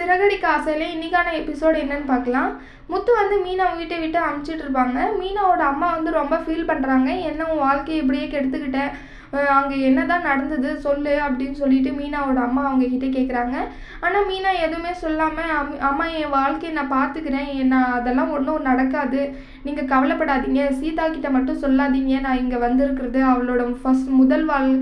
சிறகடிக்க ஆசையில இன்னைக்கான எபிசோடு என்னன்னு பார்க்கலாம். முத்து வந்து மீனாவை வீட்டை விட்டு அமுச்சிட்டு இருப்பாங்க. மீனாவோட அம்மா வந்து ரொம்ப ஃபீல் பண்ணுறாங்க என்ன உன் வாழ்க்கையை இப்படியே கெடுத்துக்கிட்ட? அங்கே என்னதான் நடந்தது சொல்லு அப்படின்னு சொல்லிட்டு மீனாவோட அம்மா அவங்க கிட்ட கேட்குறாங்க ஆனால் மீனா எதுவுமே சொல்லாமல் அம்மா என் வாழ்க்கையை நான் பார்த்துக்கிறேன். நான் அதெல்லாம் ஒன்றும் நடக்காது. நீங்கள் கவலைப்படாதீங்க. சீதா கிட்ட மட்டும் சொல்லாதீங்க. நான் இங்கே வந்திருக்கிறது அவளோட ஃபர்ஸ்ட் முதல் வாழ்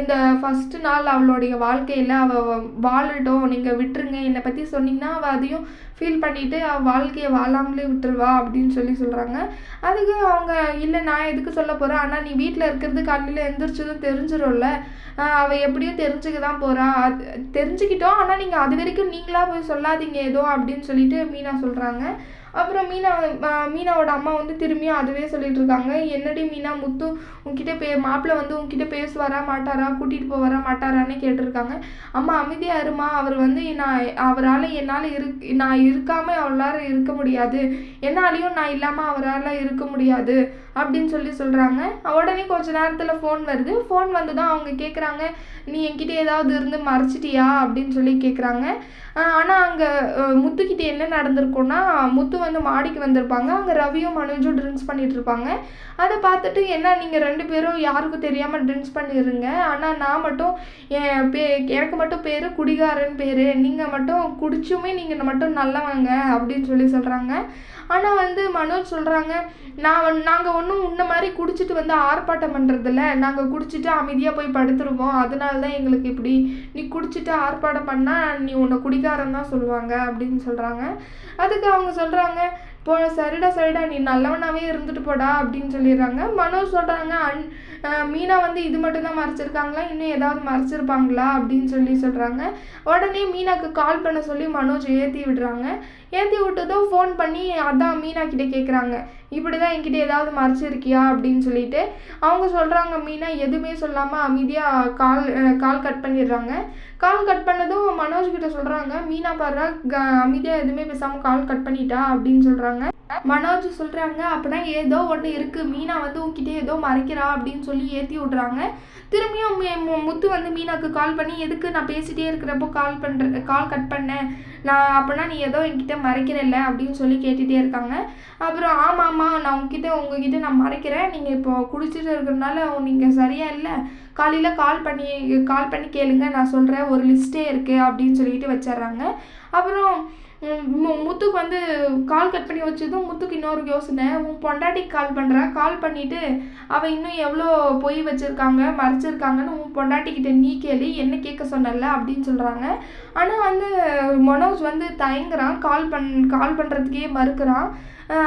இந்த ஃபஸ்ட்டு நாள் அவளுடைய வாழ்க்கையில் அவள் வாழட்டும். நீங்கள் விட்டுருங்க. என்னை பற்றி சொன்னீங்கன்னா அவள் அதையும் ஃபீல் பண்ணிவிட்டு அவள் வாழ்க்கையை வாழாமலே விட்டுருவா அப்படின்னு சொல்லி சொல்கிறாங்க அதுக்கு அவங்க இல்லை நான் எதுக்கு சொல்ல போகிறேன் ஆனால் நீ வீட்டில் இருக்கிறது காலையில் எந்திரிச்சதும் தெரிஞ்சிடும்ல அவள் எப்படியும் தெரிஞ்சுக்க தான் போகிறா அது தெரிஞ்சுக்கிட்டோம். ஆனால் நீங்கள் அது வரைக்கும் நீங்களாக போய் சொல்லாதீங்க ஏதோ அப்படின்னு சொல்லிட்டு மீனா சொல்கிறாங்க அப்புறம் மீனா மீனாவோட அம்மா வந்து திரும்பியும் அதுவே சொல்லிட்டு இருக்காங்க. என்னடி மீனா முத்து உன்கிட்ட பே மாப்பிள்ளை வந்து உன்கிட்ட பேசுவாரா மாட்டாரா கூட்டிகிட்டு போவாரா மாட்டாரான்னு கேட்டிருக்காங்க. அம்மா அமைதியா இருமா. அவர் வந்து நான் அவரால் என்னால் இருக் நான் இருக்காம அவளால் இருக்க முடியாது. என்னாலையும் நான் இல்லாமல் அவரால் இருக்க முடியாது அப்படின்னு சொல்லி சொல்கிறாங்க உடனே கொஞ்ச நேரத்தில் ஃபோன் வருது. ஃபோன் வந்து தான் அவங்க கேட்குறாங்க நீ என்கிட்ட ஏதாவது இருந்து மறைச்சிட்டியா அப்படின்னு சொல்லி கேட்குறாங்க ஆனால் அங்கே முத்துக்கிட்ட என்ன நடந்திருக்கும்னா முத்து வந்து மாடிக்கு வந்திருப்பாங்க. அங்கே ரவியும் மனோஜும் ட்ரிங்க்ஸ் பண்ணிட்டு இருப்பாங்க அதை பார்த்துட்டு என்ன நீங்கள் ரெண்டு பேரும் யாருக்கும் தெரியாமல் ட்ரிங்க்ஸ் பண்ணிடுங்க ஆனால் நான் மட்டும் என் பே எனக்கு மட்டும் பேர் குடிகாரன் பேர். நீங்கள் மட்டும் குடிச்சுமே நீங்கள் மட்டும் நல்லவங்க அப்படின்னு சொல்லி சொல்கிறாங்க ஆனால் வந்து மனோஜ் சொல்கிறாங்க நான் நாங்கள் ஒன்றும் உன்ன மாதிரி குடிச்சிட்டு வந்து ஆர்ப்பாட்டம் பண்ணுறதில்ல நாங்கள் குடிச்சிட்டு அமைதியாக போய் படுத்துருவோம். அதனால தான் எங்களுக்கு இப்படி நீ குடிச்சிட்டு ஆர்ப்பாட்டம் பண்ணால் நீ உன்னை குடிகாரன் தான் சொல்லுவாங்க அப்படின்னு சொல்கிறாங்க அதுக்கு அவங்க சொல்கிறாங்க போ சரிடா சரிடா நீ நல்லவனாகவே இருந்துட்டு போடா அப்படின்னு சொல்லிடுறாங்க. மனோஜ் சொல்கிறாங்க அன் மீனா வந்து இது மட்டும் தான் மறைச்சிருக்காங்களா? இன்னும் ஏதாவது மறைச்சிருப்பாங்களா? அப்படின்னு சொல்லி சொல்கிறாங்க உடனே மீனாக்கு கால் பண்ண சொல்லி மனோஜ் ஏற்றி விடுறாங்க. ஏற்றி விட்டதும் ஃபோன் பண்ணி அதான் மீனா கிட்டே கேட்குறாங்க இப்படி தான் என்கிட்ட ஏதாவது மறைச்சிருக்கியா அப்படின்னு சொல்லிட்டு அவங்க சொல்கிறாங்க மீனா எதுவுமே சொல்லாமல் அமைதியாக கால் கால் கட் பண்ணிடுறாங்க. கால் கட் பண்ணதும் மனோஜ் கிட்ட சொல்கிறாங்க மீனா பாரு அமைதியாக எதுவுமே பேசாமல் கால் கட் பண்ணிட்டா அப்படின்னு சொல்கிறாங்க மனோஜ் சொல்கிறாங்க அப்படின்னா ஏதோ ஒன்று இருக்குது மீனா வந்து உன்கிட்ட ஏதோ மறைக்கிறா அப்படின்னு சொல்லி ஏற்றி விட்றாங்க. திரும்பியும் முத்து வந்து மீனாக்கு கால் பண்ணி எதுக்கு நான் பேசிட்டே இருக்கிறப்போ கால் பண்ணுற கால் கட் பண்ணேன் நான் அப்படின்னா நீ ஏதோ என்கிட்ட மறைக்கிறல்ல அப்படின்னு சொல்லி கேட்டுகிட்டே இருக்காங்க. அப்புறம் ஆமாம் ஆமாம் நான் உங்ககிட்ட உங்ககிட்ட நான் மறைக்கிறேன். நீங்கள் இப்போ குடிச்சிட்டு இருக்கிறதுனால நீங்கள் சரியாக இல்லை. காலையில் கால் பண்ணி கால் பண்ணி கேளுங்க. நான் சொல்கிறேன் ஒரு லிஸ்ட்டே இருக்குது அப்படின்னு சொல்லிட்டு வச்சிடுறாங்க. அப்புறம் முத்துக்கு வந்து கால் கட் பண்ணி வச்சதும் முத்துக்கு இன்னொரு யோசனை. உன் பொண்டாட்டிக்கு கால் பண்ணுறா கால் பண்ணிவிட்டு அவள் இன்னும் எவ்வளோ பொய் வச்சுருக்காங்க மறைச்சிருக்காங்கன்னு உன் பொண்டாட்டிக்கிட்ட நீ கேளு என்ன கேட்க சொன்னல அப்படின்னு சொல்கிறாங்க ஆனால் வந்து மனோஜ் வந்து தயங்குறான் கால் பண் கால் பண்ணுறதுக்கே மறுக்கிறான்.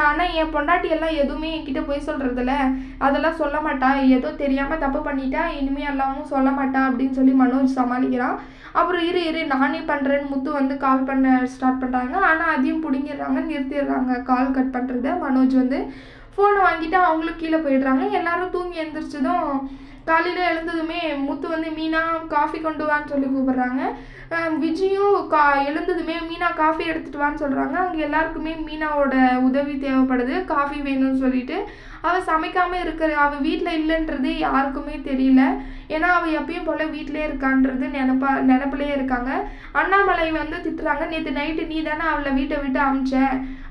ஆனால் என் பொண்டாட்டி எல்லாம் எதுவுமே என்கிட்ட போய் சொல்கிறதில்ல அதெல்லாம் சொல்ல மாட்டா. ஏதோ தெரியாமல் தப்பு பண்ணிட்டா இனிமே எல்லாமும் சொல்ல மாட்டா அப்படின்னு சொல்லி மனோஜ் சமாளிக்கிறான். அப்புறம் இரு இரு நானே பண்ணுறேன்னு முத்து வந்து கால் பண்ண ஸ்டார்ட் பண்ணுறாங்க ஆனால் அதையும் பிடுங்கிடுறாங்க நிறுத்திடுறாங்க. கால் கட் பண்ணுறத மனோஜ் வந்து ஃபோனை வாங்கிட்டு அவங்களும் கீழே போயிடுறாங்க. எல்லாரும் தூங்கி எழுந்திரிச்சதும் காலையில் எழுந்ததுமே முத்து வந்து மீனா காஃபி கொண்டு வான்னு சொல்லி கூப்பிட்றாங்க. விஜயும் கா எழுந்ததுமே மீனா காஃபி எடுத்துகிட்டு வான்னு சொல்கிறாங்க அவங்க எல்லாருக்குமே மீனாவோட உதவி தேவைப்படுது. காஃபி வேணும்னு சொல்லிட்டு. அவள் சமைக்காமல் இருக்கிற அவள் வீட்டில் இல்லைன்றது யாருக்குமே தெரியல. ஏன்னா அவள் எப்பயும் போல் வீட்டிலே இருக்கான்றது நினப்பா நினப்பிலே இருக்காங்க. அண்ணாமலை வந்து திட்டுறாங்க. நேற்று நைட்டு நீ தானே அவளை வீட்டை விட்டு அமிச்ச?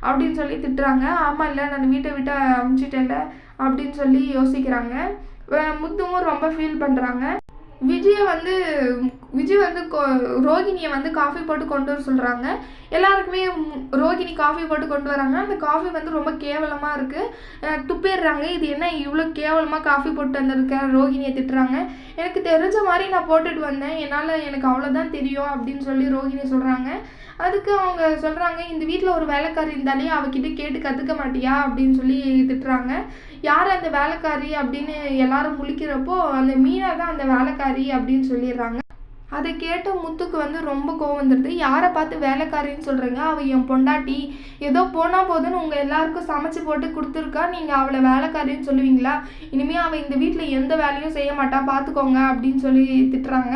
அப்படின்னு சொல்லி திட்டுறாங்க. ஆமாம் இல்லை. நான் வீட்டை விட்டு அமிச்சிட்டேன்ல. அப்படின்னு சொல்லி யோசிக்கிறாங்க. முத்துவும் ரொம்ப ஃபீல் பண்ணுறாங்க விஜயை வந்து விஜய் வந்து ரோகிணியை வந்து காஃபி போட்டு கொண்டு வர சொல்கிறாங்க எல்லாருக்குமே ரோகிணி காஃபி போட்டு கொண்டு வராங்க. அந்த காஃபி வந்து ரொம்ப கேவலமாக இருக்குது துப்பிடுறாங்க. இது என்ன இவ்வளோ கேவலமாக காஃபி போட்டு வந்திருக்க? ரோகிணியை திட்டுறாங்க. எனக்கு தெரிஞ்ச மாதிரி நான் போட்டுட்டு வந்தேன். என்னால் எனக்கு அவ்வளோதான் தெரியும் அப்படின்னு சொல்லி ரோகிணி சொல்கிறாங்க அதுக்கு அவங்க சொல்கிறாங்க இந்த வீட்டில் ஒரு வேலைக்காரி இருந்தாலே அவகிட்ட கேட்டு கற்றுக்க மாட்டியா? அப்படின்னு சொல்லி திட்டுறாங்க. யார் அந்த வேலைக்காரி அப்படின்னு எல்லாரும் முழிக்கிறப்போ அந்த மீனா தான் அந்த வேலைக்காரி அப்படின்னு சொல்லிடுறாங்க. அதை கேட்ட முத்துக்கு வந்து ரொம்ப கோவம் வந்துடுது. யாரை பார்த்து வேலைக்காரின்னு சொல்கிறீங்க அவள் என் பொண்டாட்டி. ஏதோ போனால் போதுன்னு உங்கள் எல்லாருக்கும் சமைச்சு போட்டு கொடுத்துருக்கா. நீங்கள் அவளை வேலைக்காரின்னு சொல்லுவீங்களா? இனிமேல் அவள் இந்த வீட்டில் எந்த வேலையும் செய்ய மாட்டா. பார்த்துக்கோங்க அப்படின்னு சொல்லி திட்டுறாங்க.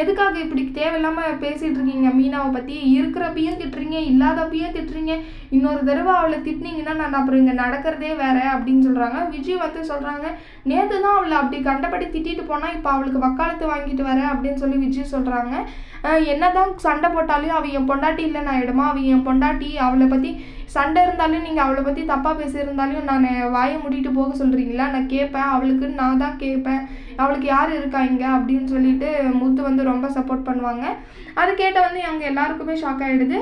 எதுக்காக இப்படி தேவையில்லாமல் பேசிகிட்டு இருக்கீங்க? மீனாவை பற்றி இருக்கிறப்பையும் திட்டுறீங்க இல்லாதப்பையும் திட்டுறீங்க. இன்னொரு தடவை அவளை திட்டினீங்கன்னா நான் அப்புறம் இங்கே நடக்கிறதே வேற அப்படின்னு சொல்கிறாங்க விஜய் வந்து சொல்கிறாங்க நேற்று தான் அவளை அப்படி கண்டபடி திட்டிட்டு போனால் இப்போ அவளுக்கு வக்காலத்து வாங்கிட்டு வர அப்படின்னு சொல்லி விஜய் சொல்கிறாங்க என்னதான் சண்டை போட்டாலும் அவள் என் பொண்டாட்டி இல்லைன்னு ஆகிடுமா அவள் என் பொண்டாட்டி அவளை பற்றி சண்டை இருந்தாலும் நீங்கள் அவளை பற்றி தப்பாக பேசியிருந்தாலும் நான் வாயை மூடிட்டு போக சொல்கிறீங்களா நான் கேட்பேன். அவளுக்கு நான் தான் கேட்பேன். அவளுக்கு யார் இருக்கா இங்கே? அப்படின்னு சொல்லிட்டு முத்து வந்து ரொம்ப சப்போர்ட் பண்ணுவாங்க. அது கேட்ட வந்து அவங்க எல்லாருக்குமே ஷாக் ஆகிடுது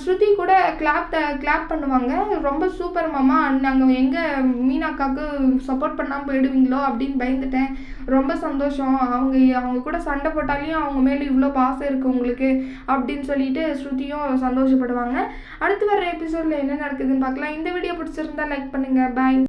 ஸ்ருதி கூட கிளாப் கிளாப் பண்ணுவாங்க. ரொம்ப சூப்பர் மாமா. நாங்கள் எங்கே மீனாக்காவுக்கு சப்போர்ட் பண்ணாமல் போயிடுவீங்களோ அப்படின்னு பயந்துட்டேன். ரொம்ப சந்தோஷம். அவங்க அவங்க கூட சண்டை போட்டாலையும் அவங்க மேலே இவ்வளோ பாசம் இருக்குது உங்களுக்கு அப்படின்னு சொல்லிட்டு ஸ்ருதியும் சந்தோஷப்படுவாங்க. அடுத்து வர எபிசோட் எபிசோடில் என்ன நடக்குதுன்னு பார்க்கலாம். இந்த வீடியோ பிடிச்சிருந்தா லைக் பண்ணுங்கள் பாய்